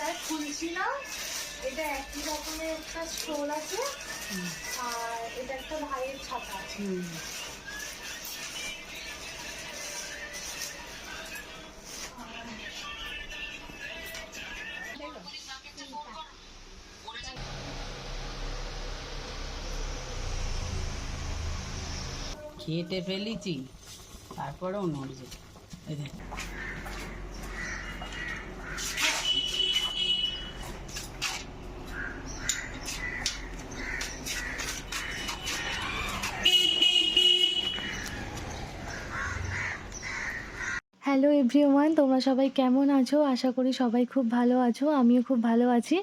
দেখ খুলছি না এটা একই রকমের একটা স্টোল আছে। আর এটা একটা ভাইয়ের ছাতা আছে। খেটে ফেলেছি, তারপরেও নড়ছে হ্যালো এভরিওয়ান তোমরা সবাই কেমন আছো? আশা করি সবাই খুব ভালো আছো। আমিও খুব ভালো আছি।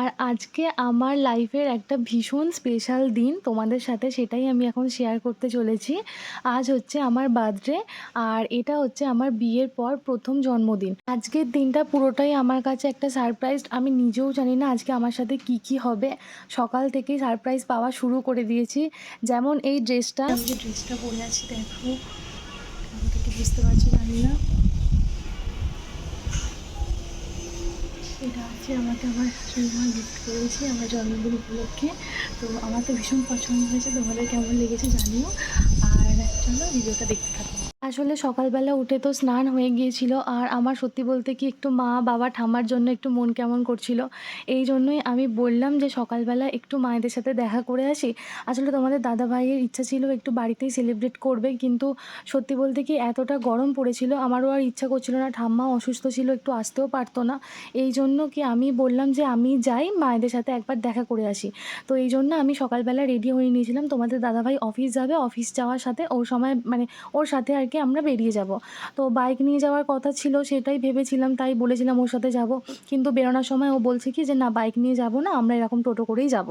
আর আজকে আমার লাইফের একটা ভীষণ স্পেশাল দিন তোমাদের সাথে, সেটাই আমি এখন শেয়ার করতে চলেছি। আজ হচ্ছে আমার বার্থডে আর এটা হচ্ছে আমার বিয়ের পর প্রথম জন্মদিন। আজকের দিনটা পুরোটাই আমার কাছে একটা সারপ্রাইজ আমি নিজেও জানি না আজকে আমার সাথে কি কি হবে। সকাল থেকেই সারপ্রাইজ পাওয়া শুরু করে দিয়েছি। যেমন এই ড্রেসটা আমি যে ড্রেসটা পরে আছি, দেখো। বুঝতে পারছি, জানি না। এটা আছে আমাকে আমার শাশুড়িমা গিফট করেছি আমার জন্মদিন উপলক্ষে। তো আমার তো ভীষণ পছন্দ হয়েছে, তোমাদের কেমন লেগেছে জানিও। আর চলো ভিডিওটা দেখতে আসলে সকালবেলা উঠে তো স্নান হয়ে গিয়েছিল আর আমার সত্যি বলতে কি একটু মা বাবা ঠাম্মার জন্য একটু মন কেমন করছিল। এই জন্যই আমি বললাম যে সকালবেলা একটু মায়েদের সাথে দেখা করে আসি। আসলে তোমাদের দাদা ভাইয়ের ইচ্ছা ছিল একটু বাড়িতেই সেলিব্রেট করবে কিন্তু সত্যি বলতে কি এতটা গরম পড়েছিল আমারও আর ইচ্ছা করছিল না। ঠাম্মা অসুস্থ ছিল, একটু আসতেও পারতো না। এই জন্য কি আমি বললাম যে আমি যাই মায়েদের সাথে একবার দেখা করে আসি। তো এই জন্য আমি সকালবেলা রেডি হয়ে নিয়েছিলাম। তোমাদের দাদাভাই অফিস যাবে অফিস যাওয়ার সাথে ওর সময় মানে ওর সাথে আর কি আমরা বেরিয়ে যাব। তো বাইক নিয়ে যাওয়ার কথা ছিল, সেটাই ভেবেছিলাম, তাই বলেছিলাম ওর সাথে যাব। কিন্তু বেরোনোর সময় ও বলছে কি যে, না বাইক নিয়ে যাব না, আমরা এরকম টোটো করেই যাব।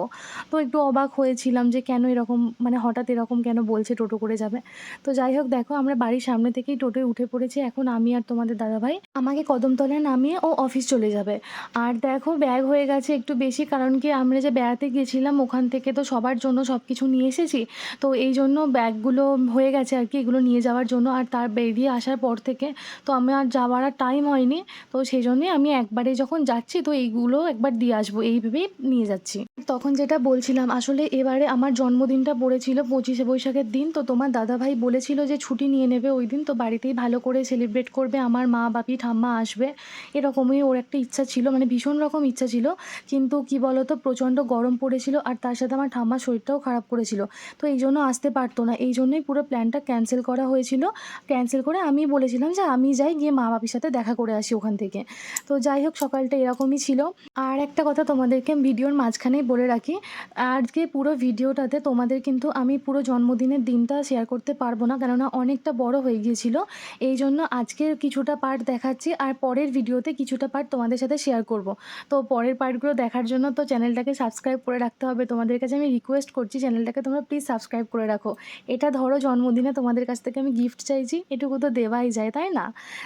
তো একটু অবাক হয়েছিলাম যে, কেন এরকম মানে হঠাৎ এরকম কেন বলছে টোটো করে যাবে? তো যাই হোক, দেখো, আমরা বাড়ির সামনে থেকেই টোটোয় উঠে পড়েছি। এখন আমি আর তোমাদের দাদাভাই আমাকে কদমতলায় নামিয়ে ও অফিস চলে যাবে। আর দেখো ব্যাগ হয়ে গেছে একটু বেশি, কারণ কি, আমরা যে বেড়াতে গিয়েছিলাম ওখান থেকে তো সবার জন্য সব কিছু নিয়ে এসেছি। তো এই জন্য ব্যাগগুলো হয়ে গেছে আর কি, এগুলো নিয়ে যাওয়ার জন্য। আর তার বেরিয়ে আসার পর থেকে তো আমি আর যাওয়ার আর টাইম হয়নি। তো সেই জন্যই আমি একবারে যখন যাচ্ছি, তো এইগুলো একবার দিয়ে আসব, এই ভেবেই নিয়ে যাচ্ছি। তখন যেটা বলছিলাম, আসলে এবারে আমার জন্মদিনটা পড়েছিল পঁচিশে বৈশাখের দিন, তো তোমার দাদাভাই বলেছিল যে ছুটি নিয়ে নেবে ওই দিন, তো বাড়িতেই ভালো করে সেলিব্রেট করবে, আমার মা, বাপি, ঠাম্মা আসবে। এরকমই ওর একটা ইচ্ছা ছিল মানে ভীষণ রকম ইচ্ছা ছিল। কিন্তু কি বলতো, প্রচণ্ড গরম পড়েছিল আর তার সাথে আমার ঠাম্মার শরীরটাও খারাপ করেছিল। তো এই জন্য আসতে পারতো না, এই জন্যই পুরো প্ল্যানটা ক্যান্সেল করা হয়েছিল। ক্যান্সেল করে আমি বলেছিলাম যে আমি যাই গিয়ে মা বাপির সাথে দেখা করে আসি ওখান থেকে। তো যাই হোক, সকালটা এরকমই ছিল। আর একটা কথা তোমাদেরকে ভিডিওর মাঝখানেই বলে রাখি, আজকে পুরো ভিডিওটাতে তোমাদের কিন্তু আমি পুরো জন্মদিনের দিনটা শেয়ার করতে পারব না, কেননা অনেকটা বড় হয়ে গিয়েছিল। এই জন্য আজকের কিছুটা পার্ট দেখাচ্ছি, আর পরের ভিডিওতে কিছুটা পার্ট তোমাদের সাথে শেয়ার করব। তো পরের পার্টগুলো দেখার জন্য তো চ্যানেলটাকে সাবস্ক্রাইব করে রাখতে হবে। তোমাদের কাছে আমি রিকোয়েস্ট করছি, চ্যানেলটাকে তোমরা প্লিজ সাবস্ক্রাইব করে রাখো। এটা ধরো জন্মদিনে তোমাদের কাছ থেকে আমি গিফট চাইছি এটুকু তো দেওয়াই যায়, তাই না?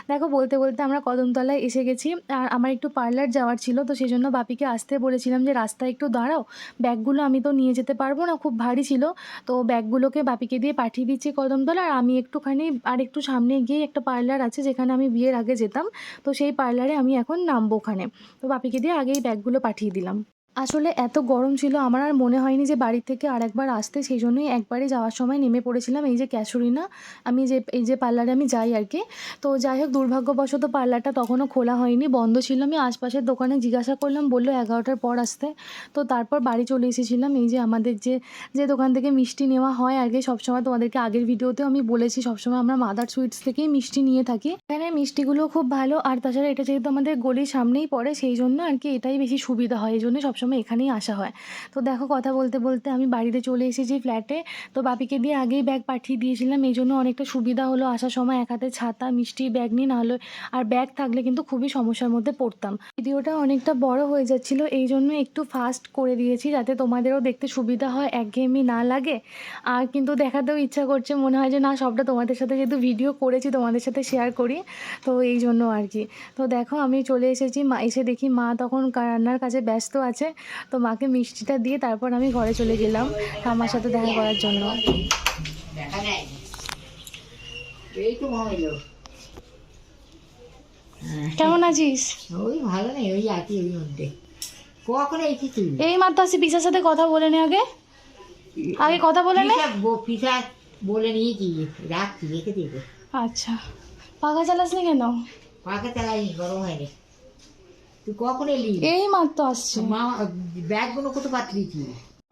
দেখো বলতে বলতে আমরা কদমতলায় এসে গেছি, আর আমার একটু পার্লার যাওয়ার ছিল, তো সেই জন্য বাপিকে আসতে বলেছিলাম যে, রাস্তায় একটু দাঁড়াও, ব্যাগগুলো আমি তো নিয়ে যেতে পারব না, খুব ভারী ছিল। তো ব্যাগগুলোকে বাপিকে দিয়ে পাঠিয়ে দিচ্ছি কদমতলা, আর আমি একটুখানি, আর একটু সামনে গিয়ে একটা পার্লার আছে, যেখানে আমি বিয়ের আগে যেতাম, তো সেই পার্লারে আমি এখন নামবো ওখানে। তো বাপিকে দিয়ে আগেই ব্যাগগুলো পাঠিয়ে দিলাম। আসলে এত গরম ছিল, আমার আর মনে হয়নি যে বাড়ি থেকে আরেকবার আসতে। সেই জন্যই একবারই যাওয়ার সময় নেমে পড়েছিলাম। এই যে ক্যাশরিনা, আমি যে, এই যে পার্লারে আমি যাই আর কি। তো যাই হোক, দুর্ভাগ্যবশত পার্লারটা তখনও খোলা হয়নি, বন্ধ ছিল। আমি আশপাশের দোকানে জিজ্ঞাসা করলাম, বলল এগারোটার পর আসতে। তো তারপর বাড়ি চলে এসেছিলাম। এই যে আমাদের যে যে দোকান থেকে মিষ্টি নেওয়া হয় আর আগে সবসময় তোমাদেরকে আগের ভিডিওতেও আমি বলেছি, সবসময় আমরা মাদার সুইটস থেকেই মিষ্টি নিয়ে থাকি। এখানে মিষ্টিগুলো খুব ভালো, আর তাছাড়া এটা যেহেতু আমাদের গলির সামনেই পড়ে সেই জন্য আর কি এটাই বেশি সুবিধা হয়। এই জন্য সবসময় এখানেই আসা হয়। তো দেখো কথা বলতে বলতে আমি বাড়িতে চলে এসেছি ফ্ল্যাটে তো বাপিকে দিয়ে আগেই ব্যাগ পাঠিয়ে দিয়েছিলাম। এই জন্য অনেকটা সুবিধা হলো। আসার সময় এক হাতে ছাতা, মিষ্টি ব্যাগ নিয়ে নাহলে আর ব্যাগ থাকলে কিন্তু খুবই সমস্যার মধ্যে পড়তাম। ভিডিওটা অনেকটা বড় হয়ে যাচ্ছিল। এই জন্য একটু ফাস্ট করে দিয়েছি যাতে তোমাদেরও দেখতে সুবিধা হয়। একঘেয়েমি না লাগে। আর কিন্তু দেখাতেও ইচ্ছা করছে। মনে হয় যে, না, সবটা তোমাদের সাথে যেহেতু ভিডিও করেছি, তোমাদের সাথে শেয়ার করি। তো এই জন্য আর কি। তো দেখো আমি চলে এসেছি। মা, এসে দেখি মা তখন রান্নার কাজে ব্যস্ত আছে। তো মাকে মিষ্টিটা দিয়ে তারপর আমি ঘরে চলে গেলাম আমার সাথে দেখা করার জন্য। নেয় কেমন আছিস? ওই ভালো নেই ওই আছি ওই মধ্যে। কখন তুই? এই মাত্র আসি পিসার সাথে কথা বলে নে আগে। আগে কথা বলে নে। পিসা বলে নিয়েছি রাখছি রেখে আচ্ছা। পাখা চালাসনি কেন? পাখা চালাইনি গরম হয়নি। তুই কখন এলি এই মাত্র আসছে। মা ব্যাগগুলো কোথাও পাঠিয়েছি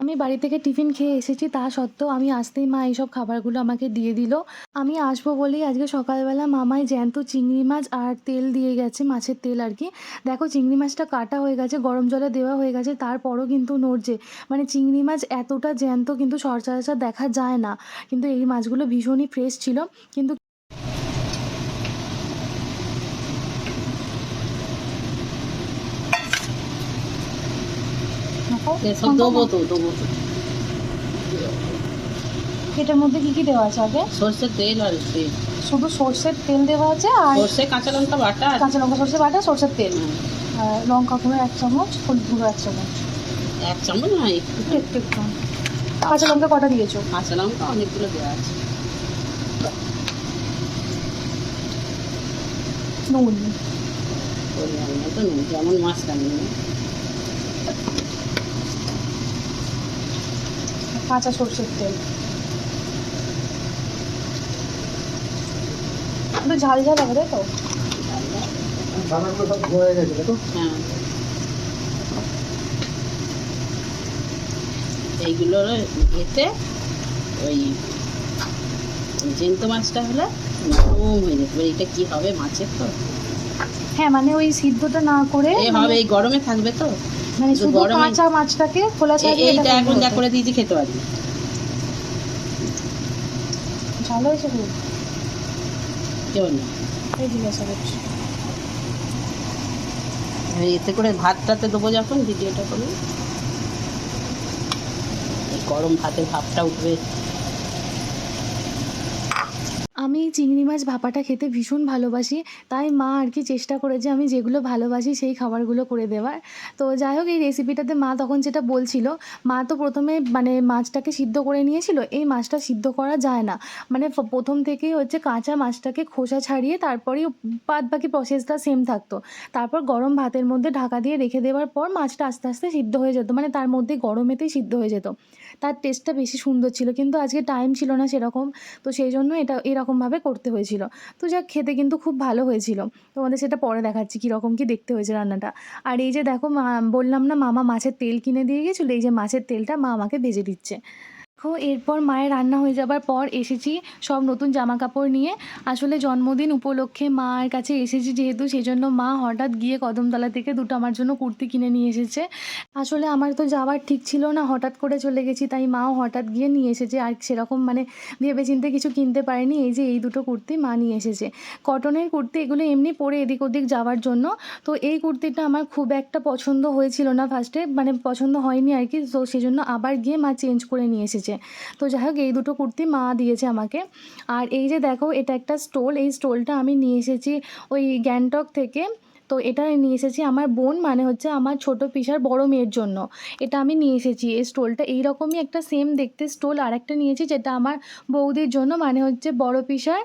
আমি বাড়ি থেকে টিফিন খেয়ে এসেছি তা সত্ত্বেও আমি আসতেই মা এইসব খাবারগুলো আমাকে দিয়ে দিল। আমি আসব বলেই আজকে সকালবেলা মামাই জ্যান্ত চিংড়ি মাছ আর তেল দিয়ে গেছে মাছের তেল আর কি। দেখো চিংড়ি মাছটা কাটা হয়ে গেছে গরম জলে দেওয়া হয়ে গেছে তারপরও কিন্তু নড়ছে। মানে চিংড়ি মাছ এতটা জ্যান্ত কিন্তু সরচরাচর দেখা যায় না। কিন্তু এই মাছগুলো ভীষণই ফ্রেশ ছিল। কিন্তু দেবো তো দেবো তো এটার মধ্যে কি কি দেওয়া আছে আগে সর্ষের তেল আর তেল শুধু সর্ষের তেল দেওয়া আছে আর সর্ষে কাঁচা লঙ্কা বাটা কাঁচা লঙ্কা সর্ষে বাটা সর্ষের তেল আর লঙ্কা গুঁড়ো এক চামচ হলুদ গুঁড়ো এক চামচ এক চামচ না একটু একটু একটু কাঁচা লঙ্কা কটা দিয়েছ কাঁচা লঙ্কা অনেকগুলো দেওয়া আছে নুন নুন যেমন মাছ রান্না কাঁচা সর্ষের তেল। একটু ঝাল ঝাল হবে তাই তো? হ্যাঁ। এইগুলো এতে ওই জ্যান্ত মাছটা হলে নরম হয়ে এবার এটা কি হবে মাছের তো? হ্যাঁ মানে ওই সিদ্ধটা না করে হবে এই গরমে থাকবে তো? মানে শুধু কাঁচা মাছটাকে খোলা ছাড়িয়ে এইটা এখন যা করে। দিয়েছি খেতে পারবি। ভালো হয়েছে খুব। কেউ এই জিজ্ঞাসা করছি এতে করে ভাতটাতে দেবো যখন করব। এই গরম ভাতের ভাবটা উঠবে আমি চিংড়ি মাছ ভাপাটা খেতে ভীষণ ভালোবাসি। তাই মা আর কি চেষ্টা করেছে আমি যেগুলো ভালোবাসি সেই খাবারগুলো করে দেওয়ার। তো যাই হোক, এই রেসিপিটাতে মা তখন যেটা বলছিল, মা তো প্রথমে মানে মাছটাকে সিদ্ধ করে নিয়েছিল, এই মাছটা সিদ্ধ করা যায় না। মানে প্রথম থেকেই হচ্ছে কাঁচা মাছটাকে খোসা ছাড়িয়ে তারপরেই বাদ বাকি প্রসেসটা সেম থাকতো। তারপর গরম ভাতের মধ্যে ঢাকা দিয়ে রেখে দেওয়ার পর মাছটা আস্তে আস্তে সিদ্ধ হয়ে যেত। মানে তার মধ্যে গরমেতেই সিদ্ধ হয়ে যেত। তার টেস্টটা বেশি সুন্দর ছিল। কিন্তু আজকে টাইম ছিল না সেরকম। তো সেই জন্য এটা এরকমভাবে করতে হয়েছিল। তো যাক, খেতে কিন্তু খুব ভালো হয়েছিল। তোমাদের সেটা পরে দেখাচ্ছি কীরকম কি দেখতে হয়েছে রান্নাটা। আর এই যে দেখো বললাম না, মামা মাছের তেল কিনে দিয়ে গেছিল, এই যে মাছের তেলটা মা আমাকে ভেজে দিচ্ছে। দেখো এরপর মায়ের রান্না হয়ে যাবার পর এসেছি সব নতুন জামা কাপড় নিয়ে। আসলে জন্মদিন উপলক্ষে মায়ের কাছে এসেছি যেহেতু সেই জন্য মা হঠাৎ গিয়ে কদমতলা থেকে দুটো আমার জন্য কুর্তি কিনে নিয়ে এসেছে। আসলে আমার তো যাওয়ার ঠিক ছিল না, হঠাৎ করে চলে গেছি, তাই মাও হঠাৎ গিয়ে নিয়ে এসেছে। আর সেরকম মানে ভেবেচিন্তে কিছু কিনতে পারেনি, এই যে এই দুটো কুর্তি মা নিয়ে এসেছে। কটনের কুর্তি এগুলো এমনি পরে এদিক ওদিক যাওয়ার জন্য, তো এই কুর্তিটা আমার খুব একটা পছন্দ হয়েছিল না ফার্স্টে মানে পছন্দ হয়নি আর কি, তো সেই জন্য আবার গিয়ে মা চেঞ্জ করে নিয়ে এসেছে। তো যাই হোক এই দুটো কুর্তি মা দিয়েছে আমাকে। আর এই যে দেখো, এটা একটা স্টোল, এই স্টোলটা আমি নিয়ে এসেছি ওই গ্যাংটক থেকে। তো এটা নিয়ে এসেছি আমার বোন মানে হচ্ছে আমার ছোট পিসার বড় মেয়ের জন্য। এটা আমি নিয়ে এসেছি। এই স্টোলটা এইরকমই একটা সেম দেখতে স্টোল আর একটা নিয়েছি যেটা আমার বৌদির জন্য মানে হচ্ছে বড় পিসার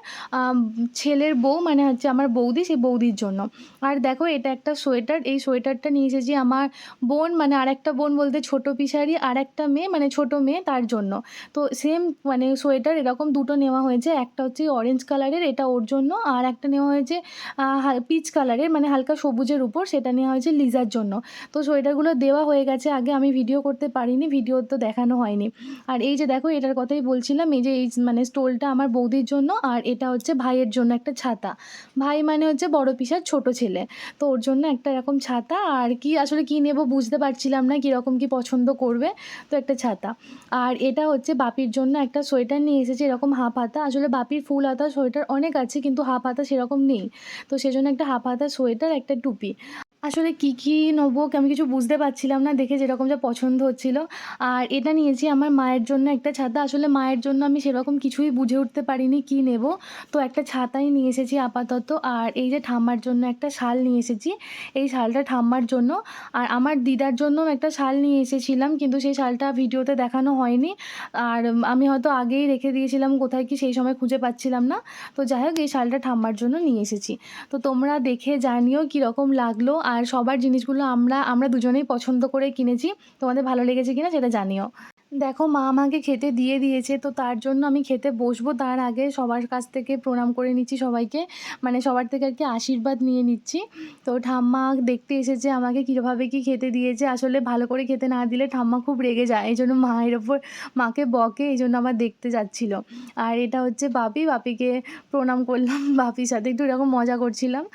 ছেলের বউ মানে হচ্ছে আমার বৌদি সেই বৌদির জন্য। আর দেখো এটা একটা সোয়েটার। এই সোয়েটারটা নিয়ে এসেছি আমার বোন মানে আর একটা বোন বলতে ছোট পিসারই আর একটা মেয়ে মানে ছোট মেয়ে তার জন্য। তো সেম মানে সোয়েটার এরকম দুটো নেওয়া হয়েছে। একটা হচ্ছে অরেঞ্জ কালারের এটা ওর জন্য। আর একটা নেওয়া হয়েছে পিচ কালারের মানে হালকা সবুজের উপর, সেটা নেওয়া হয়েছে লিজার জন্য। তো সোয়েটারগুলো দেওয়া হয়ে গেছে, আগে আমি ভিডিও করতে পারিনি, ভিডিও তো দেখানো হয়নি। আর এই যে দেখো, এটার কথাই বলছিলাম, এই যে এই মানে স্টোলটা আমার বৌদির জন্য, আর এটা হচ্ছে ভাইয়ের জন্য একটা ছাতা। ভাই মানে হচ্ছে বড় পিসার ছোট ছেলে। তো ওর জন্য একটা এরকম ছাতা, আর কি আসলে কি নেব বুঝতে পারছিলাম না, কীরকম কি পছন্দ করবে, তো একটা ছাতা। আর এটা হচ্ছে বাপির জন্য একটা সোয়েটার নিয়ে এসেছে, এরকম হাফ হাতা। আসলে বাপির ফুল হাতা সোয়েটার অনেক আছে, কিন্তু হাফ হাতা সেরকম নেই। তো সেজন্য একটা হাফ হাতা সোয়েটার একটা টুপি আসলে কী কী নেব আমি কিছু বুঝতে পারছিলাম না, দেখে যেরকম যা পছন্দ হচ্ছিল। আর এটা নিয়েছি আমার মায়ের জন্য একটা ছাতা। আসলে মায়ের জন্য আমি সেরকম কিছুই বুঝে উঠতে পারিনি কী নেব। তো একটা ছাতাই নিয়ে এসেছি আপাতত। আর এই যে ঠাম্মার জন্য একটা শাল নিয়ে এসেছি, এই শালটা ঠাম্মার জন্য। আর আমার দিদার জন্য একটা শাল নিয়ে এসেছিলাম, কিন্তু সেই শালটা ভিডিওতে দেখানো হয়নি। আর আমি হয়তো আগেই রেখে দিয়েছিলাম, কোথায় কি সেই সময় খুঁজে পাচ্ছিলাম না। তো যাই হোক, এই শালটা ঠাম্মার জন্য নিয়ে এসেছি। তো তোমরা দেখে জানিও কীরকম লাগল। আর সবার জিনিসগুলো আমরা আমরা দুজনেই পছন্দ করে কিনেছি। তোমাদের ভালো লেগেছে কিনা সেটা জানিও। দেখো, মা আমাকে খেতে দিয়ে দিয়েছে, তো তার জন্য আমি খেতে বসবো। তার আগে সবার কাছ থেকে প্রণাম করে নিচ্ছি সবাইকে। মানে সবার থেকে আর কি আশীর্বাদ নিয়ে নিচ্ছি। তো ঠাম্মা দেখতে এসেছে আমাকে কীভাবে কি খেতে দিয়েছে। আসলে ভালো করে খেতে না দিলে ঠাম্মা খুব রেগে যায়। এই জন্য মায়ের ওপর, মাকে বকে, এই জন্য আমার দেখতে যাচ্ছিল। আর এটা হচ্ছে বাপি। বাপিকে প্রণাম করলাম বাপির সাথে। একটু এরকম মজা করছিলাম।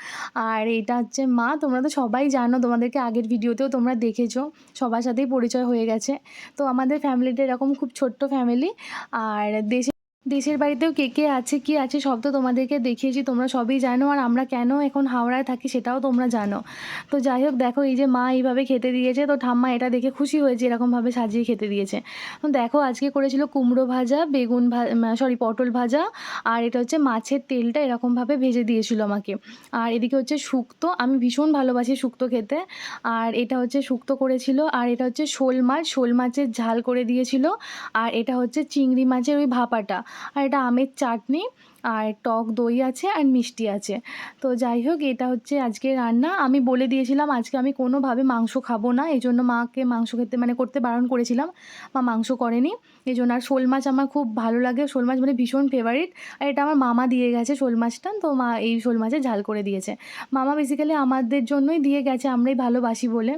আর এটা হচ্ছে মা। তোমরা তো সবাই জানো, তোমাদেরকে আগের ভিডিওতেও তোমরা দেখেছ। সবার সাথেই পরিচয় হয়ে গেছে। তো আমাদের ফ্যামিলিটা এরকম খুব ছোট্ট ফ্যামিলি আর দেশে দেশের বাড়িতেও কে কে আছে, কি আছে সব তো তোমাদেরকে দেখিয়েছি, তোমরা সবই জানো। আর আমরা কেন এখন হাওড়ায় থাকি সেটাও তোমরা জানো। তো যাই হোক, দেখো এই যে মা এইভাবে খেতে দিয়েছে। তো ঠাম্মা এটা দেখে খুশি হয়েছে, এরকমভাবে সাজিয়ে খেতে দিয়েছে। দেখো আজকে করেছিল কুমড়ো ভাজা, বেগুন সরি পটল ভাজা। আর এটা হচ্ছে মাছের তেলটা এরকমভাবে ভেজে দিয়েছিল আমাকে। আর এদিকে হচ্ছে শুক্তো, আমি ভীষণ ভালোবাসি শুক্তো খেতে। আর এটা হচ্ছে শুক্তো করেছিল, আর এটা হচ্ছে শোল মাছ। শোল মাছের ঝাল করে দিয়েছিল। আর এটা হচ্ছে চিংড়ি মাছের ওই ভাপাটা। আর এটা আমের চাটনি। আর টক দই আছে আর মিষ্টি আছে। তো যাই হোক, এটা হচ্ছে আজকে রান্না। আমি বলে দিয়েছিলাম, আজকে আমি কোনোভাবে মাংস খাব না। এই জন্য মাকে মাংস খেতে মানে করতে বারণ করেছিলাম। মা মাংস করেনি। এই জন্য আর শোল মাছ আমার খুব ভালো লাগে। শোল মাছ মানে ভীষণ ফেভারিট আর এটা আমার মামা দিয়ে গেছে শোল মাছটা। তো মা এই শোল মাছের ঝাল করে দিয়েছে। মামা বেসিক্যালি আমাদের জন্যই দিয়ে গেছে, আমরাই ভালোবাসি বলে।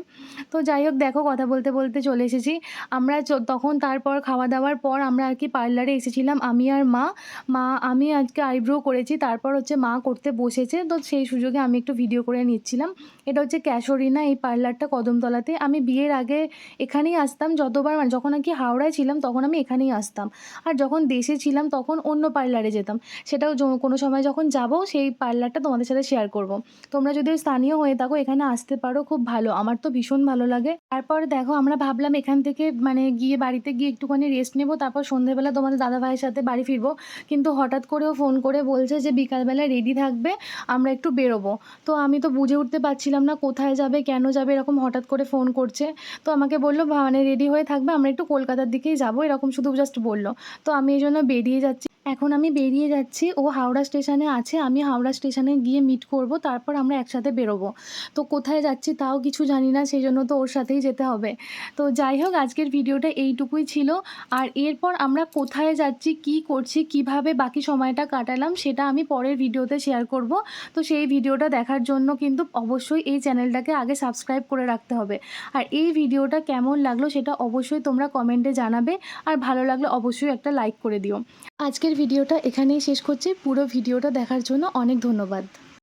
তো যাই হোক, দেখো কথা বলতে বলতে চলে এসেছি। আমরা তখন তারপর খাওয়া দাওয়ার পর আমরা আর কি পার্লারে এসেছিলাম, আমি আর মা। মা, আমি আজকে আইব্রো করেছি, তারপর হচ্ছে মা করতে বসেছে, তো সেই সুযোগে আমি একটু ভিডিও করে নিচ্ছিলাম। এটা হচ্ছে ক্যাশরিনা, এই পার্লারটা কদমতলাতে। আমি বিয়ের আগে এখানেই আসতাম, যতবার মানে যখন আর কি হাওড়ায় ছিলাম, তখন আমি এখানেই আসতাম। আর যখন দেশে ছিলাম, তখন অন্য পার্লারে যেতাম। সেটাও কোনো সময় যখন যাব, সেই পার্লারটা তোমাদের সাথে শেয়ার করব। তোমরা যদি স্থানীয় হয়ে থাকো, এখানে আসতে পারো, খুব ভালো। আমার তো ভীষণ ভালো লাগে। তারপর দেখো, আমরা ভাবলাম এখান থেকে মানে গিয়ে বাড়িতে গিয়ে একটুখানি রেস্ট নেব, তারপর সন্ধ্যেবেলা তোমাদের দাদা ভাইয়ের সাথে বাড়ি ফিরবো। কিন্তু হঠাৎ করেও ফোন করে বলছে যে বিকালবেলা রেডি থাকবে, আমরা একটু বেরোবো। তো আমি তো বুঝে উঠতে পারছিলাম না কোথায় যাবে, কেন যাবে, এরকম হঠাৎ করে ফোন করছে। তো আমাকে বলল মানে রেডি হয়ে থাকবে, আমরা একটু কলকাতার দিকেই যাব, এরকম শুধু জাস্ট বলল। তো আমি এই জন্য বেরিয়ে যাচ্ছি। এখন আমি বেরিয়ে যাচ্ছি। ও হাওড়া স্টেশনে আছে, আমি হাওড়া স্টেশনে গিয়ে মিট করব, তারপর আমরা একসাথে বেরোবো। তো কোথায় যাচ্ছি তাও কিছু জানি না সেই জন্য তো ওর সাথেই যেতে হবে। তো যাই হোক, আজকের ভিডিওটা এইটুকুই ছিল। আর এরপর আমরা কোথায় যাচ্ছি, কি করছি, কীভাবে বাকি সময়টা কাটালাম, সেটা আমি পরের ভিডিওতে শেয়ার করব। তো সেই ভিডিওটা দেখার জন্য কিন্তু অবশ্যই এই চ্যানেলটাকে আগে সাবস্ক্রাইব করে রাখতে হবে। আর এই ভিডিওটা কেমন লাগল, সেটা অবশ্যই তোমরা কমেন্টে জানাবে। আর ভালো লাগলে অবশ্যই একটা লাইক করে দিও। আজকের ভিডিওটা এখানেই শেষ করছি। পুরো ভিডিওটা দেখার জন্য অনেক ধন্যবাদ।